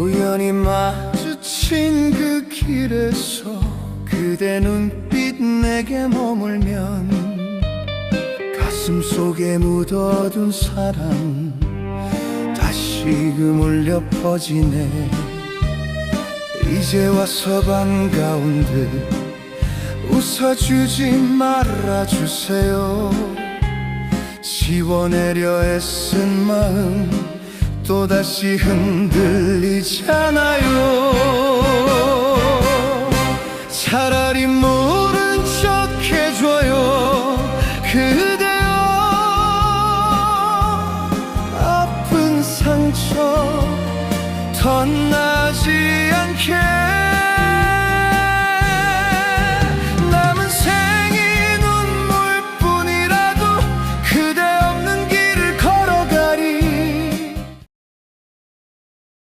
우연히 마주친 그 길에서 그대 눈빛 내게 머물면 가슴 속에 묻어둔 사랑 다시금 울려 퍼지네. 이제 와서 반가운 듯 웃어주지 말아주세요. 지워내려 애쓴 마음 또다시 흔들리잖아요. 차라리 모른 척 해줘요. 그대여 아픈 상처 더 나지 않게